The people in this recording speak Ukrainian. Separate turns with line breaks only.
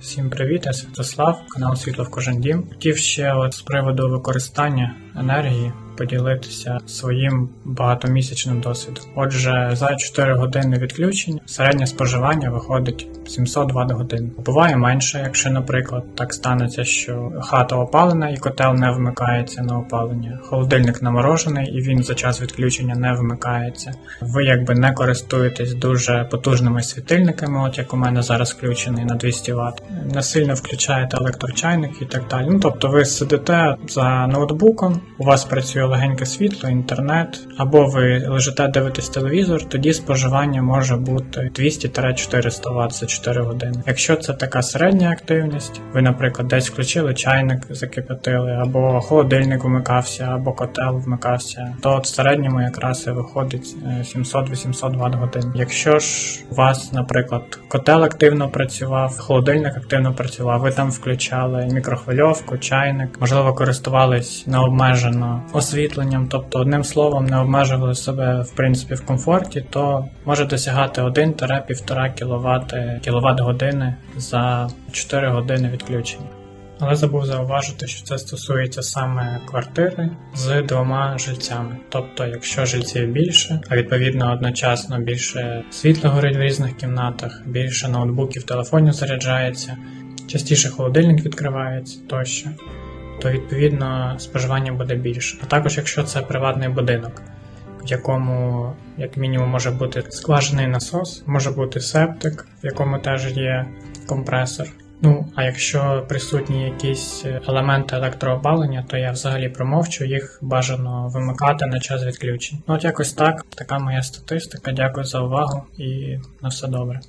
Всім привіт, я Святослав, канал Світло в кожен дім. Хотів ще от з приводу використання енергії поділитися своїм багатомісячним досвідом. Отже, за 4 години відключення середнє споживання виходить 700 Вт годин. Буває менше, якщо, наприклад, так станеться, що хата опалена і котел не вмикається на опалення, холодильник наморожений і він за час відключення не вмикається. Ви якби не користуєтесь дуже потужними світильниками, от як у мене зараз включений на 200 Вт, не сильно включаєте електрочайник і так далі. Ну тобто ви сидите за ноутбуком, у вас працює легеньке світло, інтернет, або ви лежите дивитесь телевізор, тоді споживання може бути 200-400 Вт за 4 години. Якщо це така середня активність, ви, наприклад, десь включили чайник, закипятили, або холодильник вмикався, або котел вмикався, то от в середньому якраз і виходить е, 700-800 Вт годин. Якщо ж у вас, наприклад, котел активно працював, холодильник активно працював, ви там включали мікрохвильовку, чайник, можливо, користувались необмежено освітленням, тобто одним словом не обмежували себе в принципі в комфорті, то може досягати 1-1,5 кВт кіловат години за 4 години відключення. Але забув зауважити, що це стосується саме квартири з двома жильцями. Тобто, якщо жильців більше, а відповідно одночасно більше світла горить в різних кімнатах, більше ноутбуків, телефонів заряджається, частіше холодильник відкривається тощо, то відповідно споживання буде більше. А також якщо це приватний будинок, в якому як мінімум може бути скважений насос, може бути септик, в якому теж є компресор. Ну, а якщо присутні якісь елементи електроопалення, то я взагалі промовчу, їх бажано вимикати на час відключень. Ну, от якось так, така моя статистика. Дякую за увагу і на все добре.